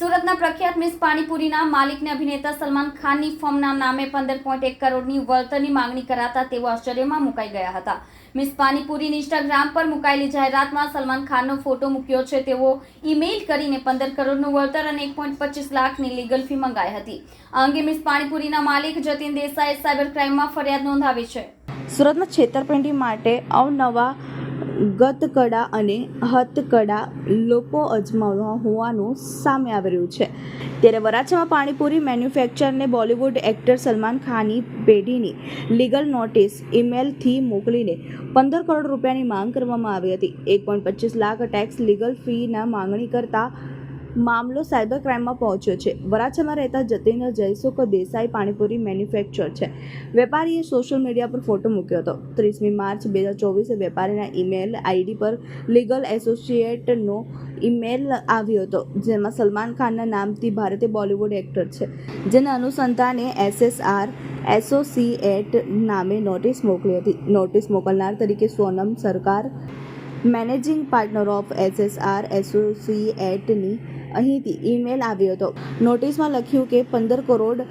પ્રખ્યાત મિસ પાણીપુરીના માલિકને અભિનેતા સલમાન ખાનની ફોર્મના નામે પંદર પોઈન્ટ એક કરોડની વળતરની માંગણી કરાતા તેઓ આશ્ચર્યમાં મુકાઈ ગયા હતા. મિસ પાણીપુરીની ઇન્સ્ટાગ્રામ પર મુકાયેલી જાહેરાતમાં સલમાન ખાનનો ફોટો મૂક્યો છે. તેવો ઈમેઇલ કરીને પંદર કરોડનું વળતર અને એક પોઈન્ટ પચીસ લાખની લીગલ ફી મંગાઈ હતી. આ અંગે મિસ પાણીપુરીના માલિક જતીન દેસાઈએ સાયબર ક્રાઇમમાં ફરિયાદ નોંધાવી છે. સુરતમાં છેતરપિંડી માટે અવનવા ગતકડા અને હથકળા લોકો અજમાવવા હોવાનું સામે આવી રહ્યું છે. ત્યારે વરાછામાં પાણીપુરી મેન્યુફેક્ચરને બોલિવૂડ એક્ટર સલમાન ખાનની પેઢીની લીગલ નોટિસ ઈમેલથી મોકલીને પંદર કરોડ રૂપિયાની માંગ કરવામાં આવી હતી. એક પોઈન્ટ પચીસ લાખ ટેક્સ લીગલ ફીના માંગણી કરતા મામલો સાયબર ક્રાઇમમાં પહોંચ્યો છે. વરાછામાં રહેતા જતીન જયસુખ દેસાઈ પાણીપુરી મેન્યુફેક્ચર છે. વેપારીએ સોશિયલ મીડિયા પર ફોટો મૂક્યો હતો. ત્રીસમી માર્ચ બે હજાર ચોવીસે વેપારીના ઈમેલ આઈડી પર લીગલ એસોસિએટનો ઈમેલ આવ્યો હતો, જેમાં સલમાન ખાનના નામથી ભારતીય બોલિવૂડ એક્ટર છે, જેના અનુસંધાને એસએસઆર એસોસિએટ નામે નોટિસ મોકલી હતી. નોટિસ મોકલનાર તરીકે Sonam Sarkar managing partner of SSR એસોસિએટની અહીંથી ઈમેલ આવ્યો હતો. નોટિસમાં લખ્યું કે પંદર કરોડ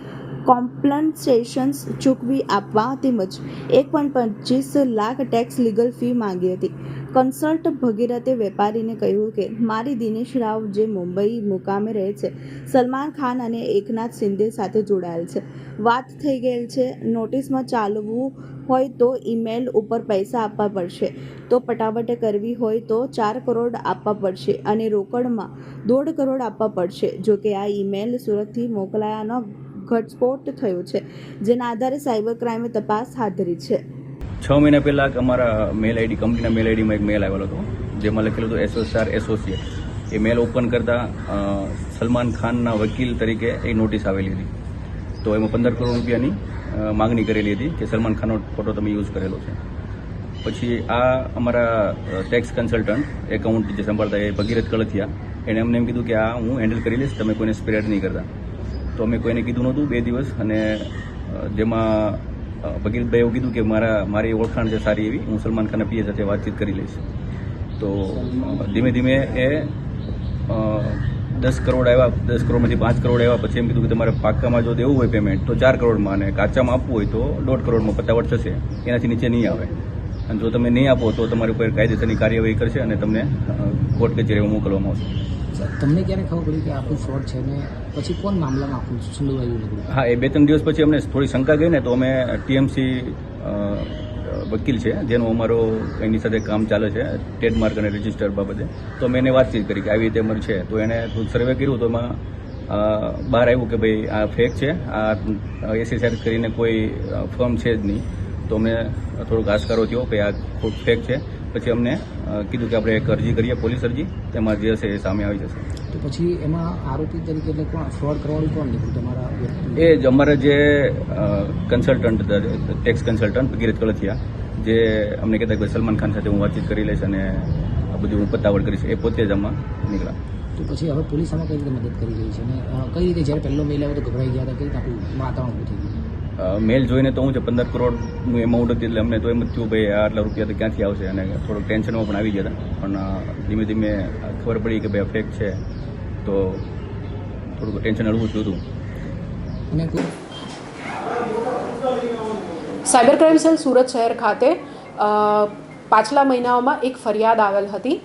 કોમ્પન્સેશન્સ ચૂકવી આપવા તેમજ એક પોઈન્ટ પચીસ લાખ ટેક્સ લીગલ ફી માંગી હતી. કન્સલ્ટ ભગીરથે વેપારીને કહ્યું કે, મારી દિનેશ રાવ જે મુંબઈ મુકામે રહે છે, સલમાન ખાન અને એકનાથ શિંદે સાથે જોડાયેલ છે. વાત થઈ ગયેલ છે, નોટિસમાં ચાલવું હોય તો ઈમેલ ઉપર પૈસા આપવા પડશે. તો પટાવટે કરવી હોય તો ચાર કરોડ આપવા પડશે અને રોકડમાં દોઢ કરોડ આપવા પડશે. જો કે આ ઈમેલ સુરતથી મોકલાયાનો ઘટસ્ફોટ થયો છે, જેના આધારે સાયબર ક્રાઇમે તપાસ હાથ ધરી છે. છ મહિના પહેલાં અમારા મેલ આઈડી, કંપનીના મેલ આઈડીમાં એક મેલ આવેલો હતો, જેમાં લખેલું હતું એસોસિયાર એસોસિએટ એ મેલ ઓપન કરતાં સલમાન ખાનના વકીલ તરીકે એ નોટિસ આવેલી હતી. તો એમાં પંદર કરોડ રૂપિયાની માગણી કરેલી હતી કે સલમાન ખાનનો ફોટો તમે યુઝ કરેલો છે. પછી આ અમારા ટેક્સ કન્સલ્ટન્ટ એકાઉન્ટ જે સંભાળતા એ ભગીરથ કળથિયા એણે અમને એમ કીધું કે આ હું હેન્ડલ કરી લઈશ, તમે કોઈને સ્પ્રેડ નહીં કરતા. તો અમે કોઈને કીધું નહોતું, બે દિવસ અને જેમાં અ, ભગીરથભાઈ એવું કીધું કે મારા મારી ઓળખાણ છે સારી એવી હું સલમાન ખાનના પીએ સાથે વાતચીત કરી લઈશ. તો ધીમે ધીમે એ દસ કરોડ આવ્યા દસ કરોડમાંથી પાંચ કરોડ આવ્યા પછી એમ કીધું કે તમારે પાક્કામાં જો દેવું હોય પેમેન્ટ તો ચાર કરોડમાં અને કાચામાં આપવું હોય તો દોઢ કરોડમાં પતાવટ થશે. એનાથી નીચે નહીં આવે. અને જો તમે નહીં આપો તો તમારી ઉપર કાયદેસરની કાર્યવાહી કરશે અને તમને કોર્ટ કચેરીમાં મોકલવામાં આવશે. તમને ક્યારે ખબર પડી કે આખું ફ્રોડ છે ને? પછી કોણ મામલામાં આખું સંડોવાયું નીકળ્યું હા, એ બે ત્રણ દિવસ પછી અમને થોડી શંકા ગઈ ને, તો અમે ટીએમસી વકીલ છે, જેનું અમારો એની સાથે કામ ચાલે છે ટ્રેડમાર્ક અને રજિસ્ટર બાબતે. તો મેં એને વાતચીત કરી કે આવી રીતે અમારું છે. તો થોડું સર્વે કર્યું, તો એમાં બહાર આવ્યું કે ભાઈ આ ફેક છે, આ એસએસઆર કરીને કોઈ ફર્મ છે જ નહીં. તો અમને થોડોક આસ્કારો થયો કે આ ખૂબ ફેક છે. પછી અમને કીધું કે આપણે એક અરજી કરીએ પોલીસ અરજી તેમાં જે હશે એ સામે આવી જશે. તો પછી એમાં આરોપી તરીકે એટલે કોણ ફ્રોડ કરવાનું કોણ નીકળ્યું તમારા એ જ અમારા જે consultant tax consultant Giraj Kalthiya જે અમને કહેતા કે સલમાન ખાન સાથે હું વાતચીત કરી લઈશ અને આ બધું હું પતાવડ કરીશ એ પોતે જ આમાં નીકળ્યા. તો પછી હવે પોલીસ આમાં કઈ રીતે મદદ કરી રહી છે? અને કઈ રીતે જ્યારે પહેલો મેલ આવ્યો તો ગભરાઈ ગયા હતા કઈ રીતે આપણું વાતાવરણ થઈ ગયું મેલ જોઈને તો હું છે, પંદર કરોડનું એમાઉન્ટ હતી એટલે અમને તો એમ જ થયું, ભાઈ આટલા રૂપિયા તો ક્યાંથી આવશે? અને થોડુંક ટેન્શનમાં પણ આવી ગયા હતા. પણ ધીમે ધીમે ખબર પડી કે, ભાઈ ફેક છે. તો થોડુંક ટેન્શન હળવું થયું હતું. સાયબર ક્રાઇમ સેલ સુરત શહેર ખાતે પાછલા મહિનાઓમાં એક ફરિયાદ આવેલ હતી.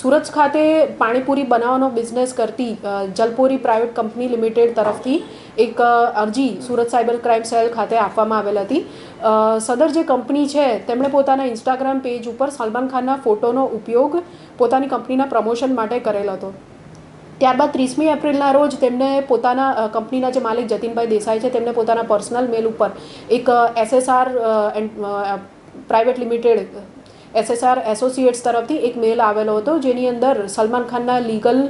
સુરત ખાતે પાણીપુરી બનાવવાનો બિઝનેસ કરતી જલપુરી પ્રાઇવેટ કંપની લિમિટેડ તરફથી એક અરજી સુરત સાયબર ક્રાઇમ સેલ ખાતે આપવામાં આવેલ હતી. સદર જે કંપની છે, તેમણે પોતાના ઇન્સ્ટાગ્રામ પેજ ઉપર સલમાન ખાનના ફોટોનો ઉપયોગ પોતાની કંપનીના પ્રમોશન માટે કરેલ હતો. ત્યારબાદ ત્રીસમી એપ્રિલના રોજ તેમને પોતાના કંપનીના જે માલિક જતીનભાઈ દેસાઈ છે, તેમને પોતાના પર્સનલ મેલ ઉપર એક SSR private limited SSR associates તરફથી એક મેલ આવેલો હતો, જેની અંદર સલમાન ખાનના લીગલ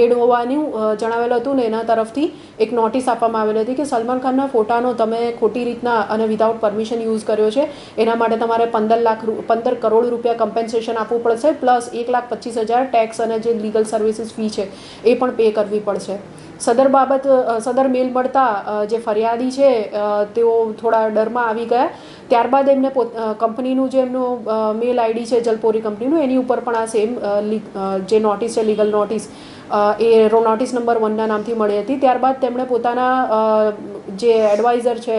એડ હોવાનું જણાવેલું હતું ને એના તરફથી એક નોટિસ આપવામાં આવેલી હતી કે સલમાન ખાનના ફોટાનો તમે ખોટી રીતના અને વિધાઉટ પરમિશન યુઝ કર્યો છે. એના માટે તમારે પંદર લાખ પંદર કરોડ રૂપિયા કમ્પેન્સેશન આપવું પડશે પ્લસ એક લાખ પચીસ હજાર ટેક્સ અને જે લીગલ સર્વિસીસ ફી છે, એ પણ પે કરવી પડશે. સદર બાબત સદર મેલ મળતા જે ફરિયાદી છે તેઓ થોડા ડરમાં આવી ગયા. ત્યારબાદ એમને કંપનીનું જે એમનું મેલ આઈડી છે, જલપોરી કંપનીનું, એની ઉપર પણ આ સેમ જે નોટિસ છે, લીગલ નોટિસ એ નોટિસ નંબર વનના નામથી મળી હતી. ત્યારબાદ તેમણે પોતાના જે એડવાઇઝર છે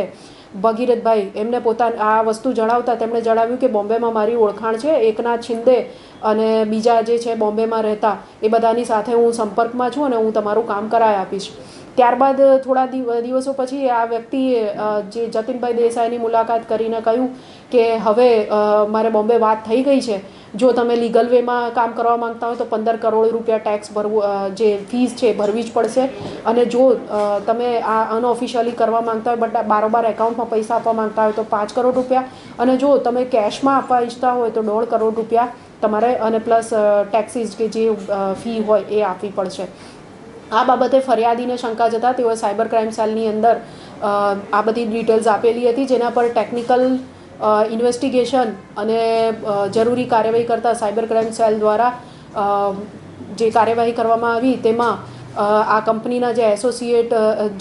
ભગીરથભાઈ, એમને પોતા આ વસ્તુ જણાવતા તેમણે જણાવ્યું કે બોમ્બેમાં મારી ઓળખાણ છે, એકનાથ છિંદે અને બીજા જે છે બોમ્બેમાં રહેતા, એ બધાની સાથે હું સંપર્કમાં છું અને હું તમારું કામ કરાવી આપીશ. ત્યારબાદ થોડા દિવ- દિવસો પછી આ વ્યક્તિએ જે જતીનભાઈ દેસાઈની મુલાકાત કરીને કહ્યું કે હવે મારે બોમ્બે વાત થઈ ગઈ છે જો તમે લીગલ વેમાં કામ કરવા માંગતા હોય તો પંદર કરોડ રૂપિયા ટેક્સ ભરવું જે ફીસ છે ભરવી જ પડશે. અને જો તમે આ અનઓફિશિયલી કરવા માંગતા હોય, બટ બારોબાર એકાઉન્ટમાં પૈસા આપવા માંગતા હોય તો પાંચ કરોડ રૂપિયા. અને જો તમે કેશમાં આપવા ઈચ્છતા હોય તો દોઢ કરોડ રૂપિયા તમારે, અને પ્લસ ટેક્સીસ કે જે ફી હોય એ આપવી પડશે. આ બાબતે ફરિયાદીને શંકા જતાં તેઓએ સાયબર ક્રાઇમ સેલની અંદર આ બધી ડિટેલ્સ આપેલી હતી, જેના પર ટેકનિકલ ઇન્વેસ્ટિગેશન અને જરૂરી કાર્યવાહી કરતા સાયબર ક્રાઇમ સેલ દ્વારા જે કાર્યવાહી કરવામાં આવી તેમાં આ કંપનીના જે એસોસિએટ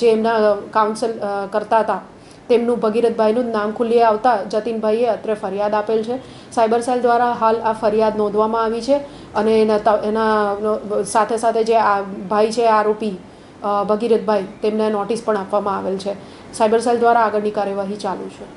જે એમના કાઉન્સલ કરતા હતા, તેમનું ભગીરથભાઈનું નામ ખુલ્લી આવતા જતીનભાઈએ અત્રે ફરિયાદ આપેલ છે. સાયબર સેલ દ્વારા હાલ આ ફરિયાદ નોંધવામાં આવી છે અને એના એના સાથે સાથે જે આ ભાઈ છે, આરોપી ભગીરથભાઈ, તેમને નોટિસ પણ આપવામાં આવેલ છે. સાયબર સેલ દ્વારા આગળની કાર્યવાહી ચાલુ છે.